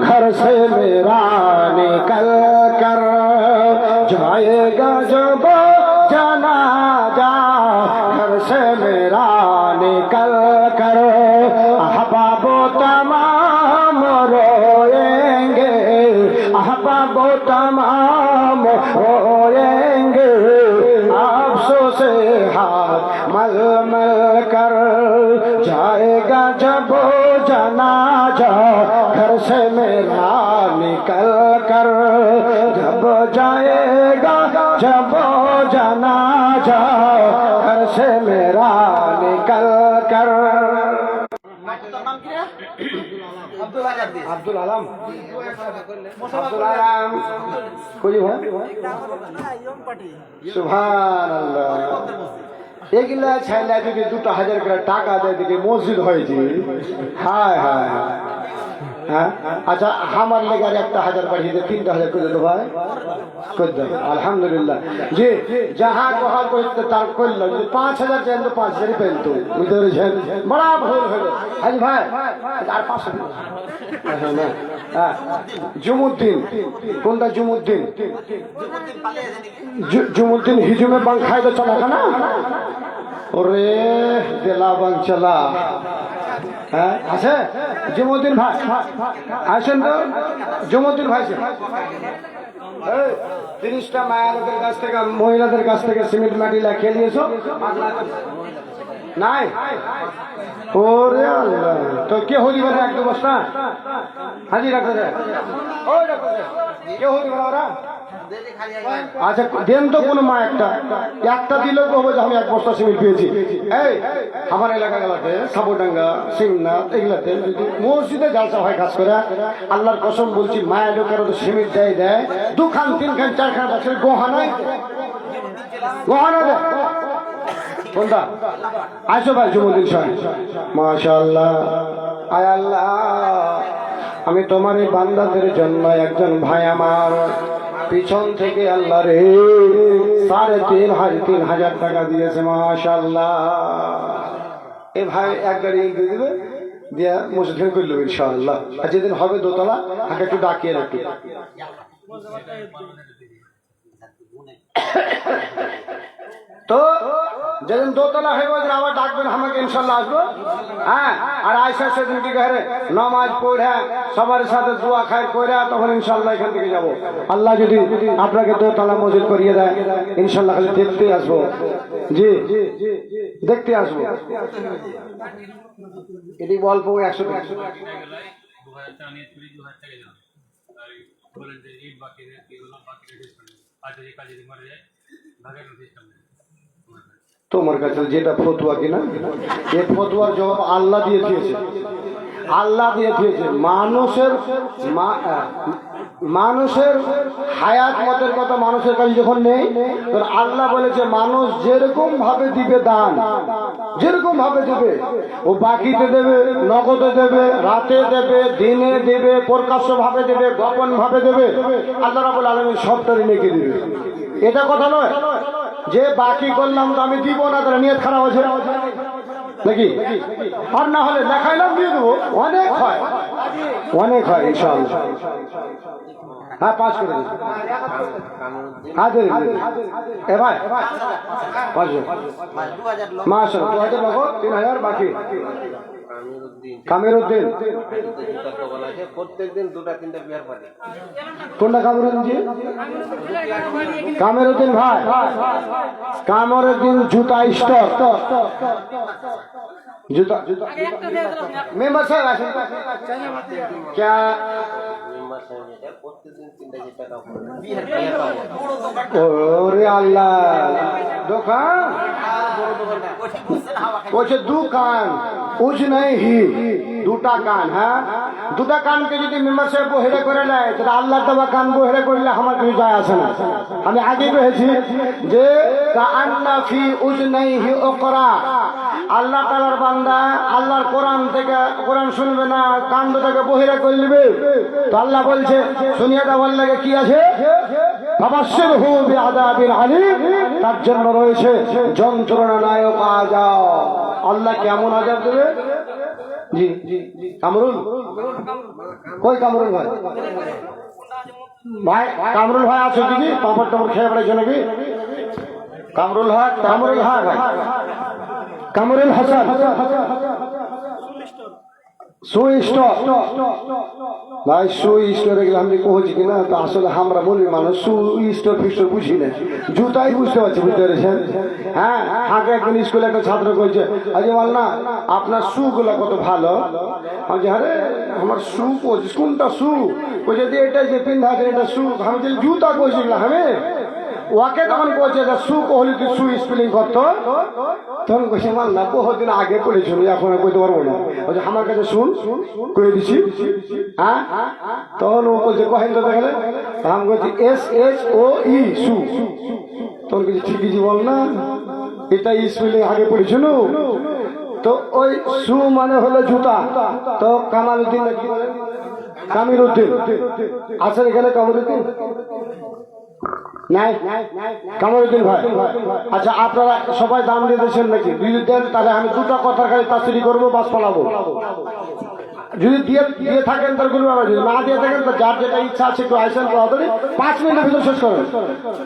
घर से मेरा निकल कर जाएगा जब निकल कर जब जाएगा जब जनाजा घर से मेरा निकल कर আব্দুল আলম আব্দুল আলম খুঁজি ভাই সুভান এগুলা ছাইলা যদি দুটো হাজার করে টাকা দেয় দিকে মসজিদ হয়েছে হায় হায় হায় হ্যাঁ? আচ্ছা আমার লেগার একটা হাজার পাঠিয়ে দে তিনটা হাজার করে দেবো ভাই। করে দেবো আলহামদুলিল্লাহ। জি যাহা কহা করতে তার করল যদি পাঁচ হাজার চান তো পাঁচ হাজারই পেন তো বুঝতে পেরেছেন? বড়া ভুল হলো। হাজি ভাই আর পাঁচশো দিন। হ্যাঁ, হ্যাঁ জুমুদ্দিন কোনটা জুমুদ্দিন? জুমুদ্দিন হিজুমে বাং খাই চলা না ওরে দেলা বাং চলা। হ্যাঁ আছে? জুমুদ্দিন ভাই আসেন তো? জুমুদ্দিন ভাই? তিরিশটা মায়ের কাছ থেকে, মহিলাদের কাছ থেকে সিমেন্ট মাটি লাগিয়ে নিয়েছো নাই? ওরে তো কে হলি বলে এক দু বস্তা হাজি রাখো কে হলি ওরা? আচ্ছা দেন তো কোনো মা একটা। একটা দিলেও কহবো যে আমি এক বস্তা সিমেন্ট পেয়েছি। এই, আমার এলাকা গেলাতে সাবুডাঙ্গা সিংনাথ এগুলাতে মসজিদে জালসা হয় কাজ করে, আল্লাহর কসম বলছি মায়ের লোকের তো সিমেন্ট দেয় দেয়, দুখান, তিনখান, চারখান বছর গহানায় গহানা দেয়। কোনটা? আসো ভাই, জুমুদ্দিন সাহেব। মাশাআল্লাহ। আয় আল্লাহ। আমি তোমার এই বান্দাদের জন্য একজন ভাই আমার। পিছন থেকে আল্লাহ রে। সাড়ে তিন হাজার তিন হাজার টাকা দিয়েছে মাশাল্লাহ এ ভাই এক গাড়ি দিয়ে দিবে দিয়া মসজিদ করল ইনশাআল্লাহ। আর যেদিন হবে দোতলা তাকে একটু ডাকিয়ে রাখি। তো যেদিন দোতলা হয়ে ওদিন আবার ডাকবেন আমাকে, ইনশাল্লাহ আসব। হ্যাঁ আর আয়সা সেদিন কি ঘরে নমাজ পড়ে, সবার সাথে দোয়া খায়, করে, তখন ইনশাল্লাহ এখান থেকে যাব। আল্লাহ যদি আপনাকে দোতলা মজুদ করিয়ে দেয়, ইনশাল্লাহ খালি দেখতে আসব। জি, দেখতে আসব। এটি অল্প একশো বলেন যে কাজে মারা যায়, ভাগের সিস্টেম তোমার কাছে যেটা ফতুয়া কিনা? এ ফতুয়ার জবাব আল্লাহ দিয়ে দিয়েছে। আল্লাহ দিয়ে দিয়েছে, মানুষের মানুষের হায়াত মতের কথা মানুষের কাছে যখন নেই, তখন আল্লাহ বলেছে মানুষ যেরকম ভাবে দিবে দান, যেরকম ভাবে দেবে, ও বাকিতে দেবে, নগদে দেবে, রাতে দেবে, দিনে দেবে, প্রকাশ্য ভাবে দেবে, গোপন ভাবে দেবে, আল্লাহ রাবুল আলমী সবটারই নেকে দিবে। এটা কথা নয়। যে বাকি করলাম তো আমি দিব না তারা নিয়ত খারাপ আছে। নাকি? আর না হলে দেখাইলাম দিয়ে দেবো। অনেক হয়। অনেক হয়, ইনশাআল্লাহ। হ্যাঁ পাঁচ করে হ্যাঁ এ ভাই পাঁচ মাস দু হাজার তিন হাজার বাকি। কামিরুদ্দিন প্রত্যেক দিন দুটা তিনটা বিয়ার পারে কোনটা ভাই। জুতা স্টক। জুতা জুতা। মেম্বার সাহেব আসেন। क्या ওরে আল্লাহ। দোকান? বলছে, দু কান উজ নাই হি দুটা কান হ্যাঁ? দুটা কানকে যদি মেম্বার সাহেব বহিরে করে নেয় তাহলে আল্লাহ দেওয়া কান বহিরে করলে আমার কিছু যায় আসে না। আমি আগে কহেছি যে কান্না ফি উজ নাই হি ওকরা। আল্লাহ তালার বান্দা আল্লাহর কোরআন থেকে কোরআন শুনবে না কান দুটাকে বহিরা করে নেবে। তো আল্লাহ বলছে, শুনিয়ে দেওয়ার লাগে কি আছে? তার জন্য রয়েছে, যন্ত্রণা নায়ক আজাব আল্লাহ কেমন আজাব দেবে? জি কামরুল? কই কামরুল ভাই? ভাই, কামরুল ভাই আছো কি পাপড় টাপড় খেয়ে বেড়াইছো নাকি? কামরুল ভাই কামরুল হ্যাঁ ভাই। কামরুল হাসান। সুইস্ট ভাই সুইস্টরে গেলে আমি আসলে আমরা বুঝি জুতাই বুঝতে পারছি হ্যাঁ স্কুলে একটা ছাত্র কইছে বল না আপনার কত ভালো? আমার শু কোনটা শু কইছে এটা যে পিন্ধা আছে এটা শু আমি জুতা কইছিল আমি? ওকে তখন বলছে যে, সু কহলি, তুই সু স্পেলিং করতো তখন কইছে মাল না, বহুদিন আগে পড়েছিল এখন কইতে পারব না। বলছে, আমার কাছে শুন কই দিছি। হ্যাঁ? তখন ও বলছে, কহেন তো দেখলে। আমি বলছি, এস এস, ও, ই, সু। তখন কিছু ঠিকই বল না এটা স্পেলিং আগে পড়েছিল তো ওই সু মানে হলো জুতা। তো কামাল উদ্দিন কি বলেন কামির উদ্দিন। আছেন এখানে কামির উদ্দিন? নাই কামরুদ্দিন ভাই আচ্ছা আপনারা সবাই দাম দিয়ে দিয়েছেন নাকি? যদি দেন, তাহলে আমি দুটো কথা খালি তাড়াতাড়ি করব, বাস পালাবো। যদি দিয়ে দিয়ে থাকেন তার কোনো ব্যাপার নেই। না দিয়ে থাকেন তো যার যেটা ইচ্ছা আছে একটু আইসেন তাড়াতাড়ি পাঁচ মিনিটের ভিতরে শেষ করেন।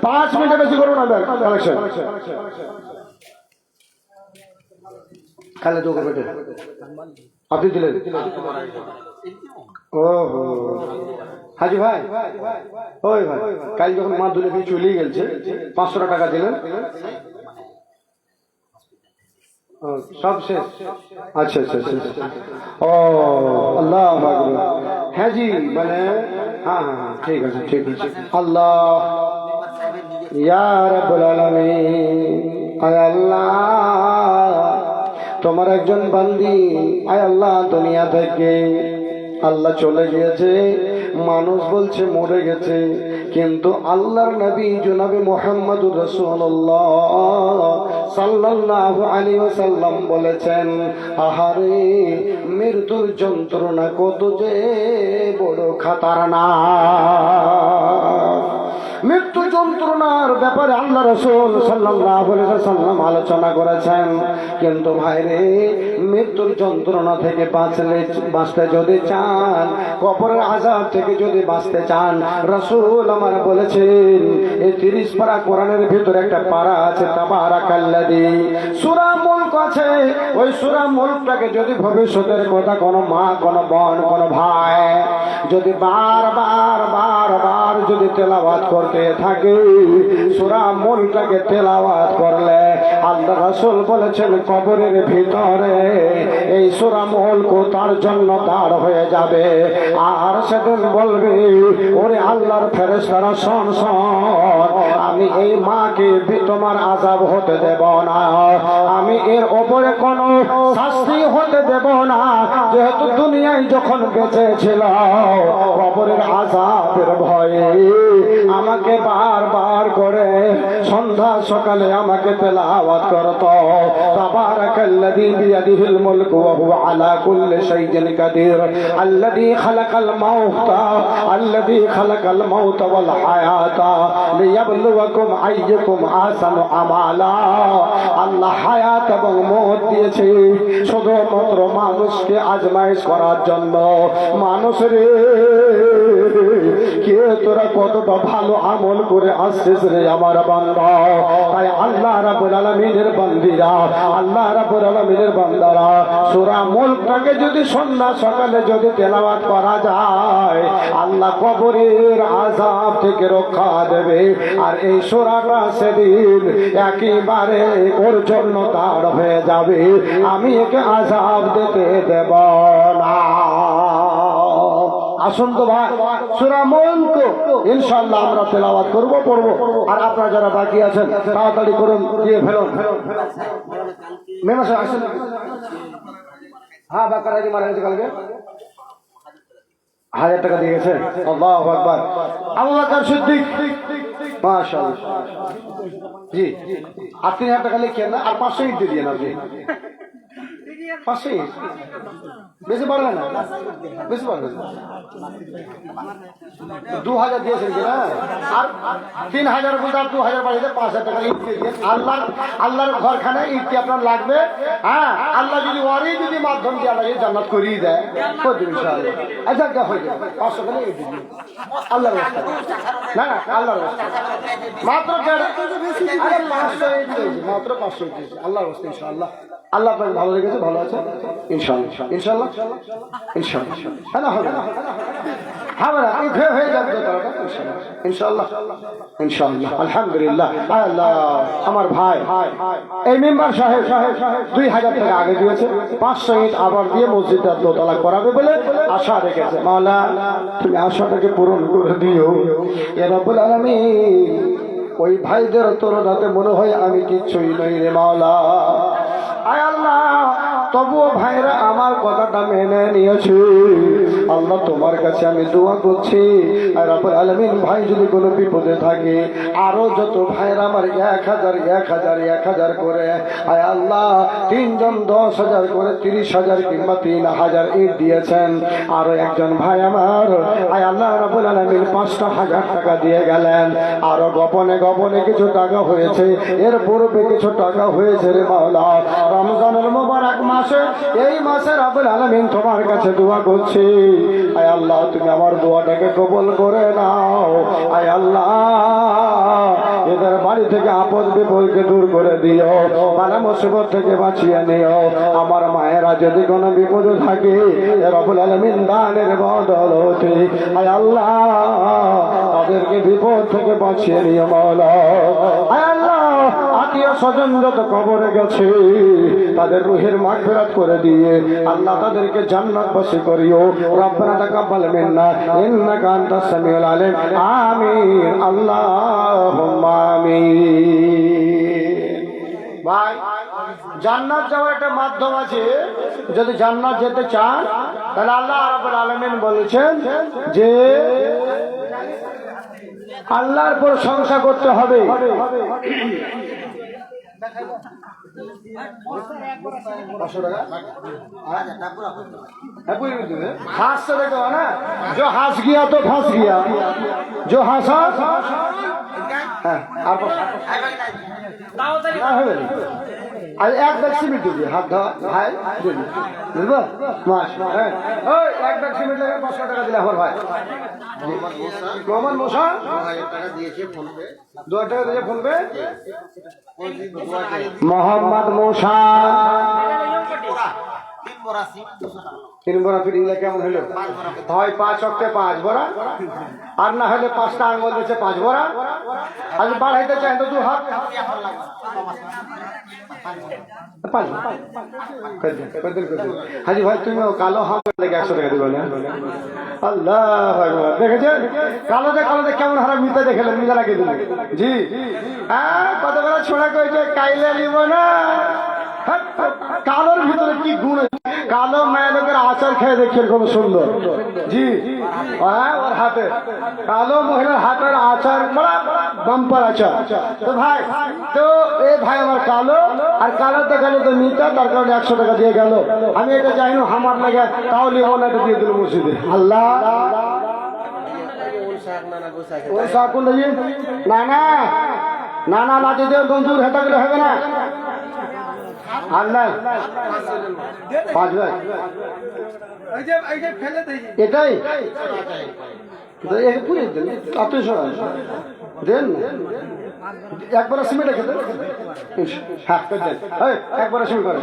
পাঁচ মিনিটে বেশি করুন না কালেকশন খালে তো বেটে আপনি দিলেন। ও হাজি ভাই ওই ভাই কাল যখন মা চলেই গেছে পাঁচশো টাকা দিলেন। সব শেষ? আচ্ছা আচ্ছা আচ্ছা আচ্ছা। ও আল্লাহ। হ্যাঁ জি মানে হ্যাঁ হ্যাঁ হ্যাঁ, ঠিক আছে ঠিক আছে। আল্লাহ ইয়া রাব্বুল আলামিন। আয় আল্লাহ তোমার একজন বান্দি আয় আল্লাহ দুনিয়া থেকে। আল্লাহ চলে গিয়েছে। মানুষ বলছে, মরে গেছে। কিন্তু আল্লাহর নবী জনাবে মোহাম্মদুর রসুল্লাহ সাল্লাল্লাহু আলাইহি ওয়াসাল্লাম বলেছেন, আহারে, মৃত্যুর যন্ত্রণা কত যে বড় খাতারনা মৃত্যু যন্ত্রণার ব্যাপারে আল্লাহ রসুল সাল্লাম আলোচনা করেছেন। কিন্তু ভাইরে, মৃত্যুর যন্ত্রণা থেকে বাঁচলে, বাঁচতে যদি চান, কবরের আজাব থেকে যদি বাঁচতে চান, রসুল আমার বলেছেন এই তিরিশ পারা কোরআনের ভিতরে একটা পাড়া আছে তাবারা কাল্লাদি সুরা মুল্ক আছে, ওই সুরা মুল্কটাকে যদি ভবিষ্যতের কথা কোনো মা, কোনো বোন, কোনো ভাই যদি বার বার বার বার যদি তেলাওয়াত করতে থাকে। সুরা মুলটাকে তেলাওয়াত করলে আল্লাহ রাসূল বলেছেন কবরের ভিতরে এই সুরা মুলক তার জন্য দাঁড় হয়ে যাবে। আর সেদিন বলবে, ওরে আল্লাহর ফেরেশতারা, শোন শোন, আমি এই মাকে তোমার আজাব হতে দেব না। আমি এর ওপরে কোনো শাস্তি হতে দেব না। যেহেতু দুনিয়ায় যখন বেঁচে ছিল, কবরের আজাবের ভয়ে আমাকে বারবার করে সন্ধ্যা সকালে আমাকে তেলাওয়াত করত। তাবারাকাল্লাযী বিয়াদিহিল মুলকু ওয়া হুয়া আলা কুল্লি শাইইন কাদির। আল্লাযী খালাকাল মাউতা, আল্লাযী খালাকাল মাউতা ওয়াল হায়াতা। লিয়াবলুয়াকুম আইয়ুকুম আহসানু আমালা। আল্লাহ হায়াত এবং মৌত দিয়েছে শুধুমাত্র মানুষকে আজমাইশ করার জন্য। মানুষের কে তোরা কতটা ভালো আমল করে আসছিস রে আমার বান্দা। তাই আল্লাহ রাব্বুল আলামিনের বান্দিরা, আল্লাহ রাব্বুল আলামিনের বান্দারা, সূরা মুলকটাকে যদি সন্ধ্যা সকালে যদি তেলাওয়াত করা যায়, আল্লাহ কবরের আযাব থেকে রক্ষা দেবে। আর এই সূরাটা সেদিন একেবারে ওর জন্য তার হয়ে যাবে। আমি একে আযাব দিতে দেব না। আসুন তো ভাই, সুরা মুলক ইনশাআল্লাহ আমরা তেলাওয়াত করব, পড়ব। আর আপনারা যারা বাকি আছেন, তাড়াতাড়ি করুন, দিয়ে ফেলুন। মেমা সাহেব আসেন। হ্যাঁ বাকার আগে মারা গেছে কালকে। হাজার টাকা দিয়ে গেছে। আল্লাহু আকবার। আবু বকর সিদ্দিক। মাশাআল্লাহ। জি। আর তিন হাজার টাকা লিখেন না আর পাঁচশো ইট দিয়ে দিয়েন আপনি পাঁচশো? বেশি বাড়বে না? বেশি বাড়বে? দু হাজার দিয়েছেন কিনা আর তিন হাজার বলতে দু হাজার বাড়িতে পাঁচ হাজার টাকা ইট দিয়ে দিয়ে আল্লাহর আল্লাহর ঘরখানে ইটটি আপনার লাগবে। হ্যাঁ আল্লাহ যদি ওরই যদি মাধ্যম দিয়ে আল্লাহ জান্নাত করিয়ে দেয় হয়ে যাবে ইনশাআল্লাহ। আচ্ছা যা পাঁচশো টাকা ইট দিয়ে আল্লাহর রাস্তা না না, আল্লাহর রাস্তা মাত্র পাঁচশো ইট মাত্র পাঁচশো ইট আল্লাহর রাস্তা ইনশাআল্লাহ। আল্লাহ আপনাকে ভালো লেগেছে ভালো আছে। ইনশাআল্লাহ ইনশাআল্লাহ ইনশাআল্লাহ। হ্যাঁ না, হবে হবে না? হয়ে যাবে। দোতলাটা ইনশাআল্লাহ ইনশাআল্লাহ। আলহামদুলিল্লাহ। আল্লাহ, আমার ভাই, এই মেম্বার সাহেব সাহেব দুই হাজার টাকা আগে দিয়েছে। পাঁচশো ইট আবার দিয়ে মসজিদটা দোতলা করাবে বলে আশা রেখেছে। মাওলা, তুমি আশাটাকে পূরণ করে দিও। এরা বলে আমি ওই ভাইদের তোর রাতে মনে হয় আমি কিচ্ছুই নই রে মাওলা। তবুও ভাইরা আমার কথাটা মেনে নিয়েছে। আল্লাহ তোমার কাছে আমি দোয়া করছি। আর আলামিন ভাই, যদি কোনো বিপদে থাকে, আরও যত ভাইরা আমার এক হাজার এক হাজার এক হাজার করে, আয় আল্লাহ, তিনজন দশ হাজার করে, তিরিশ হাজার কিংবা তিন হাজার ইট দিয়েছেন। আরও একজন ভাই আমার, আয় আল্লাহ রাবুল আলমিন পাঁচটা হাজার টাকা দিয়ে গেলেন। আরও গোপনে গোপনে কিছু টাকা হয়েছে। এর পূর্বে কিছু টাকা হয়েছে রে মাওলা। রমজানের মোবারক মাসে এই মাসে রাবুল আলমিন তোমার কাছে দোয়া করছি। আয় আল্লাহ, তুমি আমার দোয়াটাকে কবল করে নাও। আয় আল্লাহ, এদের বাড়ি থেকে আপদ বিপদকে দূর করে দিও মানে মুসিবত থেকে বাঁচিয়ে নিও। আমার মায়েরা যদি কোনো বিপদে থাকে রবুল আলমিন দানের বদলতে, আয় আল্লাহ, তাদেরকে বিপদ থেকে বাঁচিয়ে নিও মৌলা আয় আল্লাহ, আত্মীয় স্বজন যত কবরে গেছে, তাদের রুহের মাঠ ফেরাত করে দিয়ে আল্লাহ তাদেরকে জান্নাত বাসী করিও। রব্বানা তাকাব্বাল মিন্না, ইন্নাকা আনতাস সামিউল আলিম। আমিন, আল্লাহুম্মা আমিন। ভাই, জান্নাত যাওয়ার একটা মাধ্যম আছে। যদি জান্নাত যেতে চান, তাহলে আল্লাহ রাব্বুল আলামিন বলেছেন যে আল্লাহর প্রশংসা করতে হবে। पाँचसौ टका है पूरी उर्दू में हाथ से देखो है ना जो हंस गया तो फंस गया जो हंसा हाँ, আর এক ব্যাগ সিমেন্ট দিবি। হাত ভাই দিবি বুঝব? মাস হ্যাঁ। ওই, এক ব্যাগ সিমেন্ট লাগে, পাঁচশো টাকা দিলে আমার ভাই। দিয়েছে ফোনপে দু টাকা দিয়ে ফোন পে? মোহাম্মদ মোসা তিন বড়া বড়া ফিটিংলে কেমন হলো? হয় পাঁচ অক্টে পাঁচ বড়া আর না হলে পাঁচটা আঙ্গুল দিচ্ছে পাঁচ বড়া আর বাড়াইতে চাই তো দু হাত। হাজি ভাই তুমি কালো হাত লেগে একশো টাকা দিবে দেখেছেন? কালোতে কালোতে কেমন হারা মিতা দেখেলেন মিতা দিলেন। জি। হ্যাঁ কত বেলা ছোড়া করেছে কাইলে নিব না। কালোর ভিতরে কি গুণ আছে? কালো মেয়ে লোকের আচার খেয়ে দেখছেন খুব সুন্দর। জি। হ্যাঁ ওর হাতে। কালো মহিলার হাতের আচার বাম্পার আচার। তো ভাই, তো এ ভাই আমার কালো, আর কালো দেখালে তো মিতা, তার কারণে একশো টাকা দিয়ে গেল। আমি এটা জানি না, আমার লাগে, তাও লিবো না, এটা দিয়ে দিল মসজিদে। আল্লাহ। ওল শাক নানা গোসাই ও সাকুন দেখি। না না না না না যদি বন্ধুর হেতা গেলে হবে না? আল্লাহ পাঁচ ভাই এটাই? পুরে দেন। একবার সিমেন্ট হ্যাঁ দেন। এই, একবার সিমেন্ট করে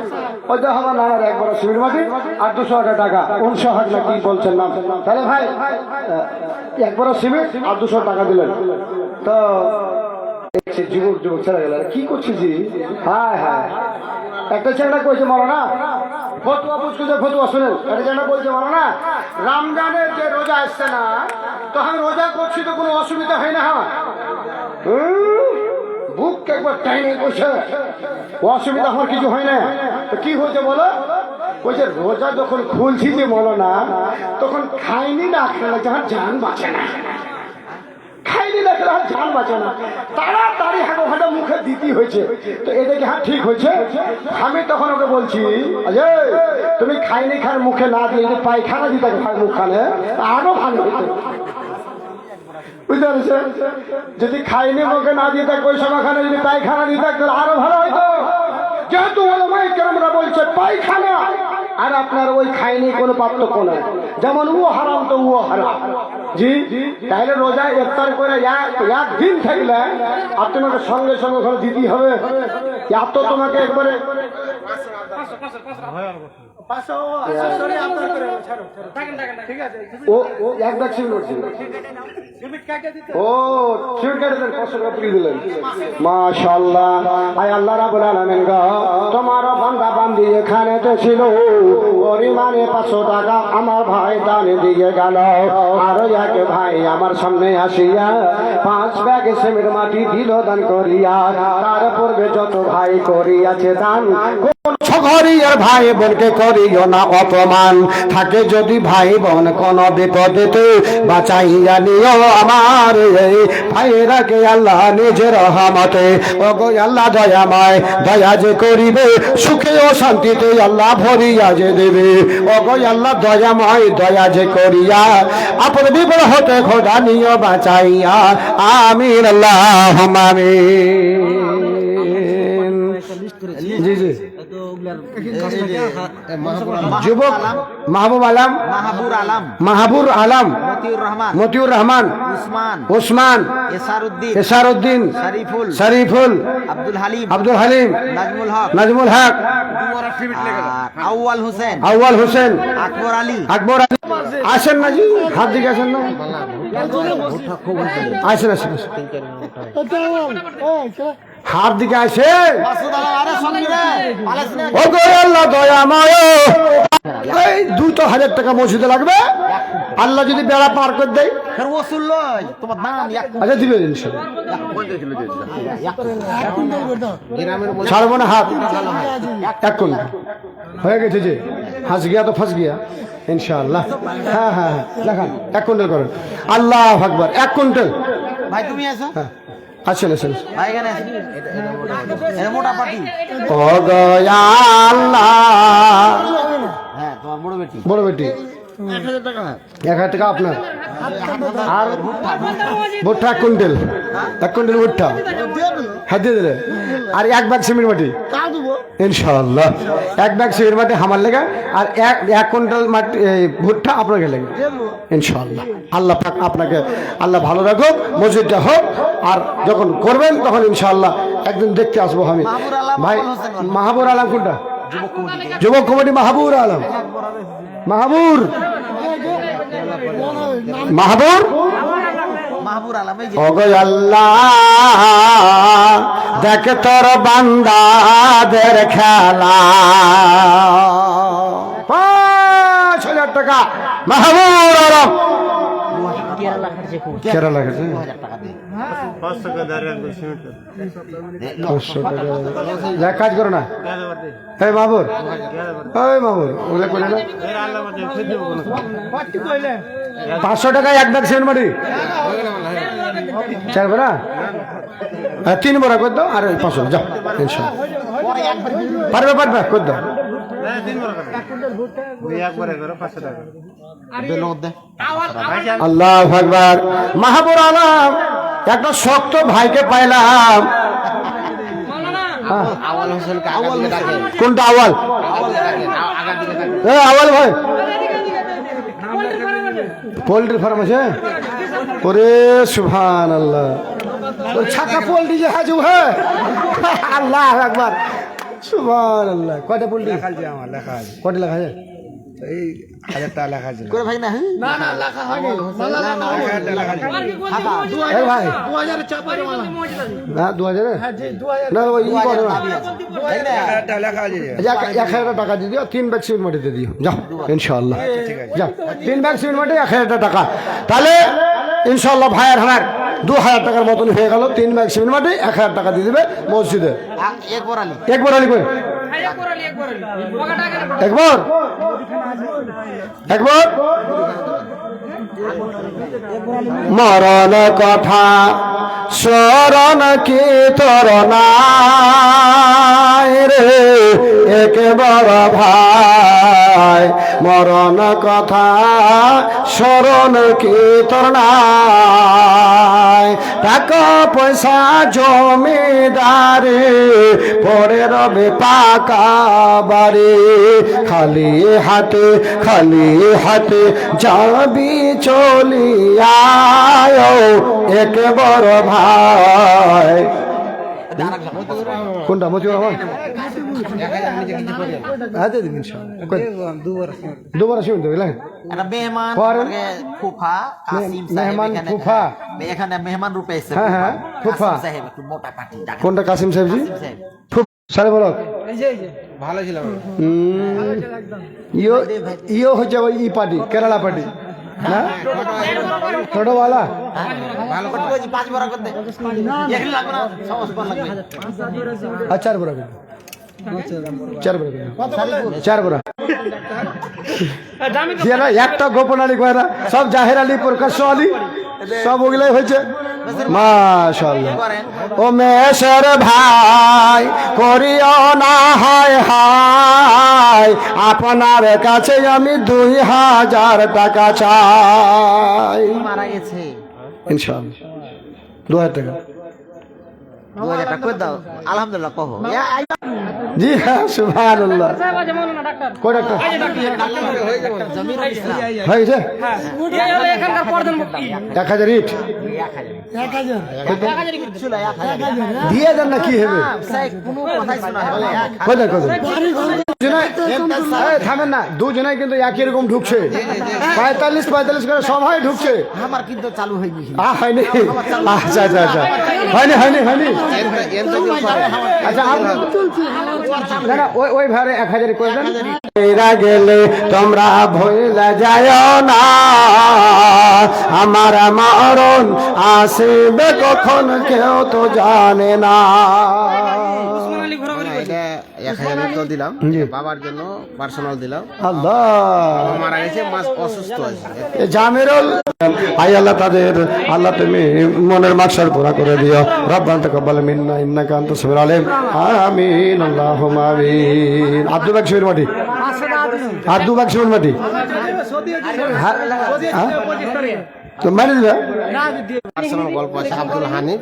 ওই দেখো আমার নানার একবার সিমেন্ট মাটি আর দুশো হাজার টাকা। উনশো হাট না কি বলছেন নাম? তাহলে ভাই একবার সিমেন্ট আর দুশো টাকা দিলেন। তো যুবক যুবক ছেড়ে গেল কি করছিস জি? হ্যাঁ হ্যাঁ। একটা ছেলেটা কইছে না? ফতুয়া পুচকুছে ফতুয়া শুনেন। একটা ছেলেটা বলছে মারো না? রমজানের যে রোজা আসছে না তো আমি রোজা করছি তো কোনো অসুবিধা হয় না হুম, বুক একবার টাইনে কইছে। অসুবিধা আমার কিছু হয় না। কি হয়েছে বলো? কইছে রোজা যখন খুলছি যে বলো না তখন খাইনি না খেলে যখন জান বাঁচে না। খাইনি দেখলে আর জান বাঁচে না। তাড়াতাড়ি হাঁটো হাঁটো মুখে দিতে হয়েছে। তো এটা কি হ্যাঁ ঠিক হয়েছে। আমি তখন ওকে বলছি অজয় তুমি খাইনি খান মুখে না দিয়ে পায়খানা দিতে মুখখানে? আরও ভালো হতো বুঝতে পারছেন? যদি খাইনি মুখে না দিয়ে থাকবে, ওই সময়খানে যদি পায়খানা দিয়ে থাকতো আরও ভালো হতো যেহেতু কেরামরা বলছে, পায়খানা আর আপনার ওই খায়নি কোনো পার্থক্য নাই। যেমন ও হারাম তো ও হারাম। জি? তাহলে রোজা ইফতার করে এক একদিন থাকলে আর তোমাকে সঙ্গে সঙ্গে ওখানে দিতেই হবে। এত তোমাকে একবারে ও ও এক ব্যাগ সিমেন্ট করছে ও সিমেন্ট কেটে দেন পাঁচশো টাকা পুরি দিলেন। মাশাল্লাহ আয় আল্লাহ রাবুল আলামিন গো। তোমার বান্দা বান্দি এখানে তো ছিল। পরিমাণে পাঁচশো টাকা আমার ভাই দানে দিয়ে গেল। আরও এক ভাই আমার সামনে আসিয়া পাঁচ ব্যাগ সিমেন্ট মাটি দিল দান করিয়া। তার পূর্বে যত ভাই করিয়াছে দান। ঘরিয়ার ভাই বোনকে করিও না অপমান থাকে যদি ভাই বোন কোন বিপদেতে বাঁচাইয়া নিও আমার ভাইরাকে আল্লাহ নিজের রহমতে ও গো আল্লাহ দয়াময় দয়া যে করিবে সুখে ও শান্তিতে আল্লাহ ভরিয়া যে দেবে ও গো আল্লাহ দয়াময় দয়া যে করিয়া আপন বিপদ হতে খোদা নিও বাঁচাইয়া আমিন আল্লাহ আমিন জি জি যুবক মাহবুব আলম মাহাবুর আলম। মাহাবুর আলম মতিউর রহমান। মতিউর রহমান উসমান। ওসমান এসারউদ্দিন। এসারউদ্দিন শরীফুল। শরীফুল আব্দুল হালিম। আব্দুল হালিম নাজমুল হক। নাজমুল হক। আউয়াল হোসেন। আউয়াল হোসেন। আকবর আলী। আকবর আলী। আসেন না জি হাত দিকে আসেন না। আসেন আসেন আসেন। হাত দিকে দয়াময় এই দুটো হাজার টাকা মসজিদে লাগবে। আল্লাহ যদি বেড়া পার করে দেয়। আচ্ছা দিবে ছাড়বো না হাত। এক কুইন্টাল হয়ে গেছে যে। হাস গিয়া তো ফাঁস গিয়া। ইনশাআল্লাহ। হ্যাঁ হ্যাঁ হ্যাঁ। দেখান এক কুইন্টাল করেন আল্লাহ আকবর এক কুইন্টাল ভাই তুমি আছো? হ্যাঁ। আসেন আসেন ভাই এখানে আছো এটা মোটা পার্টি ও গয়া আল্লাহ হ্যাঁ তোমার বড় বেটি বড় বেটি এক হাজার টাকা আপনার? আর ভুট্টা এক কুইন্টাল। এক কুইন্টাল ভুট্টা। হ্যাঁ দিয়ে দিলে। আর এক ব্যাগ সিমেন্ট মাটি ইনশাল্লাহ এক ব্যাগ সিমেন্ট মাটি আমার লেগে। আর এক এক কুইন্টাল মাটি ভুট্টা আপনাকে লেগে। ইনশাল্লাহ আল্লাহ আপনাকে আল্লাহ ভালো রাখুক মসজিদটা হোক। আর যখন করবেন তখন ইনশাল্লাহ একদিন দেখতে আসব আমি। ভাই। মাহাবুর আলম কোনটা? যুবক কমিটি। যুবক কমিটি মাহাবুর আলম। মাহাবুর। মাহাবুর? আল্লাহ দেখ তোর বান্দাদের খেলা। পাঁচ হাজার টাকা। মাহবুর আলম। কেরালা যা কাজ করো না। এই মাহবুর এই মাহবুর ওগুলো করে না পাঁচশো টাকায় এক ব্যাগ সিমেন্ট মাটি। চার বড়া? হ্যাঁ তিন বড়া করে দাও আর ওই পাঁচশো। যাও পারবে পারবে করে দাও। আল্লাহ আকবার। মাহাবুর আলম একটা শক্ত ভাইকে পাইলাম। হ্যাঁ, কোনটা আওয়াল? আওয়াল ভাই। পোল্ট্রি ফার্ম আছে? ওরে সুভান আল্লাহ ছাকা পোল্ট্রি যে হাজু হ্যাঁ। আল্লাহ একবার সুভান আল্লাহ কয়টা পোল্ট্রি? লেখা আছে আমার লেখা আছে। কয়টা লেখা আছে? এই হাজার টাকা লেখা আছে। করে ভাই না না না লেখা হয়নি। না না এই ভাই। না দু হাজারে? না ওই ই করো না। এক- এক হাজার টাকা দিয়ে দিও তিন ব্যাগ সিমেন্ট মাটি দিয়ে দিও। যাও ইনশাল্লাহ যাও তিন ব্যাগ সিমেন্ট মাটি টাকা। তাহলে আমার দু হাজার টাকার মতন হয়ে গেল তিন ব্যাগ সিমেন্ট মাটি এক হাজার টাকা দিয়ে দেবে মসজিদে। একবার আলি করে একবার? একবার? মরণ কথা, স্মরণ কি তোর নাই রে? একবার ভাই, মরণ কথা, স্মরণ কি তোর নাই? টাকা পয়সা জমিদারি, পরে রবে পাকা বাড়ি। খালি হাতে খালি হাতে যাবি চলি আয় এক বড় ভাই। কোনটা মতিউর রহমান? হ্যাঁ দিন দুবার আসবেন তো বুঝলেন কাসিম সাহেব হ্যাঁ, হ্যাঁ, বলো। ভালো ছিল। ইও হচ্ছে ই পার্টি কেরালা পার্টি। না? বালা ভালো করে বলছি পাঁচ বড় করতে এখানে লাগবে না সমস্ত বড় লাগবে আর চার বড়া। করে চার বড়া করে চার বড়া যারা একটা গোপন আলী কয়রা সব জাহের আলী প্রকাশ্য আলী। সব ওগুলাই হয়েছে? মাশাল্লাহ ও মেশের ভাই করিও না হায় হায়। আপনার কাছে আমি দুই হাজার টাকা চাই। মারা গেছে। ইনশাল্লাহ দু হাজার টাকা। দু হাজার টাকা করে দাও। আলহামদুলিল্লাহ কহো। জি হ্যাঁ সুবহানাল্লাহ কয় ডাক্তার জমির ইসলাম এক হাজার ইট। ছিল এক হাজার দিয়ে দেন না কি হবে? কোথায় কোথায় থামেন না দুজনাই কিন্তু একই রকম ঢুকছে। পঁয়তাল্লিশ পঁয়তাল্লিশ করে সবাই ঢুকছে। আমার কিন্তু চালু হয়নি। হয়নি। আচ্ছা আচ্ছা আচ্ছা। হয়নি হয়নি হয়নি। আচ্ছা গেলে তোমরা ভইলা যায় না আমার মারণ আসবে কখন কেউ তো জানে না এক হাজার তো দিলাম বাবার জন্য পার্সোনাল দিলাম। আল্লাহ। মারা গেছে মাস অসুস্থ আছে। জামিরুল। আই আল্লাহ তাদের আল্লাহ তুমি মনের মাকসার পুরা করে দিও। রব্বান তাকাব্বাল মিন্না ইন্নাকা আনতাস সামিউল আলিম। আমিন আল্লাহুম্মা আমিন। আব্দুল বাক শিবির মাটি? আব্দুল বাক মাটি? হ্যাঁ, হ্যাঁ? তো মারি দিবে। পার্সোনাল গল্প আছে আব্দুল হানিফ।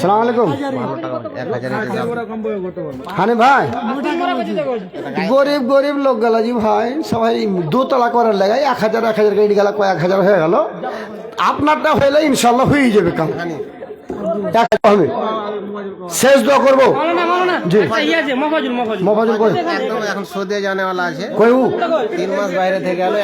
সালাম আলাইকুম। হানি ভাই গরিব গরিব লোক গেল জি ভাই সবাই দোতলা করার লাগাই এক হাজার এক হাজার গাড়ি গেল কয়েক হাজার হয়ে গেল। আপনারটা হইলে ইনশাল্লাহ হয়ে যাবে কাম হবে শেষ দোয়া করব? জি। মফাজুল একদম এখন সৌদি জানেওয়ালা আছে। কই তিন মাস বাইরে থেকে গেল